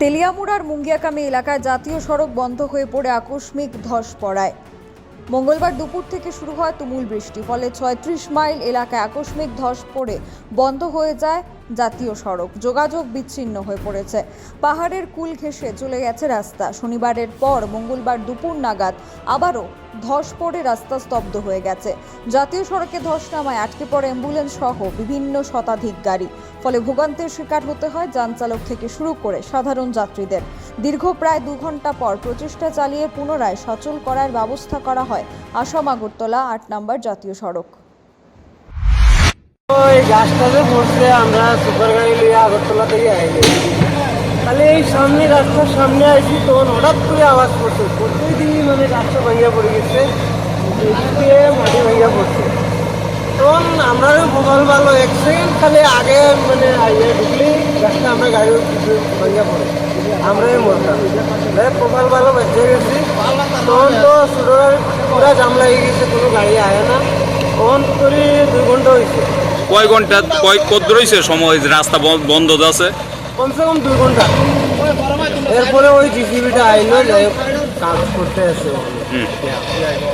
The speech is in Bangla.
তেলিয়ামুড়ার মুঙ্গিয়াকামি এলাকায় জাতীয় সড়ক বন্ধ হয়ে পড়ে আকস্মিক ধস পড়ায়। মঙ্গলবার দুপুর থেকে শুরু হয় তুমুল বৃষ্টি, ফলে ছয়ত্রিশ মাইল এলাকায় আকস্মিক ধস পড়ে বন্ধ হয়ে যায় জাতীয় সড়ক। যোগাযোগ বিচ্ছিন্ন হয়ে পড়েছে। পাহাড়ের কুল ঘেঁষে চলে গেছে রাস্তা। শনিবারের পর মঙ্গলবার দুপুর নাগাদ আবারও ধস পড়ে রাস্তা স্তব্ধ হয়ে গেছে। জাতীয় সড়কে ধস নামায় আটকে পড়ে অ্যাম্বুলেন্স সহ বিভিন্ন শতাধিক গাড়ি। ফলে ভোগান্তির শিকার হতে হয় যান চালক থেকে শুরু করে সাধারণ যাত্রীদের। দীর্ঘ প্রায় দু ঘণ্টা পর প্রচেষ্টা চালিয়ে পুনরায় সচল করার ব্যবস্থা করা হয়। আসাম আগরতলা, আট নম্বর জাতীয় সড়ক। ওই গাছটাতে পড়ছে আমরা সুপার গাড়ি নিয়ে আগরতলা থেকে আইনি তাহলে এই সামনে রাস্তার সামনে আসি তখন হঠাৎ করে আওয়াজ পড়ছে প্রত্যেকদিনই মানে রাস্তা ভাঙিয়া পড়ে গেছে মাটি ভাঙিয়া পড়ছে। তখন আমরা ভোগাল ভালো, এক খালি আগে মানে আইয়া ঢুকলি রাস্তা আমরা গাড়ি ভাঙিয়া পড়ে। আমরাই মরতাম। তাহলে প্রবাল ভালো বেঁচে গেছি। তখন তো সুডোর পুরা জাম লাগিয়ে গেছে কোনো গাড়ি আয় না। তখন করি দুই ঘণ্টা হয়েছে। কয় ঘণ্টা কয় কত রয়েছে সময় রাস্তা বন- বন্ধ আছে? কমসে কম দুই ঘণ্টা। এরপরে ওই জিসিবিটা আইলো কাজ করতে আসে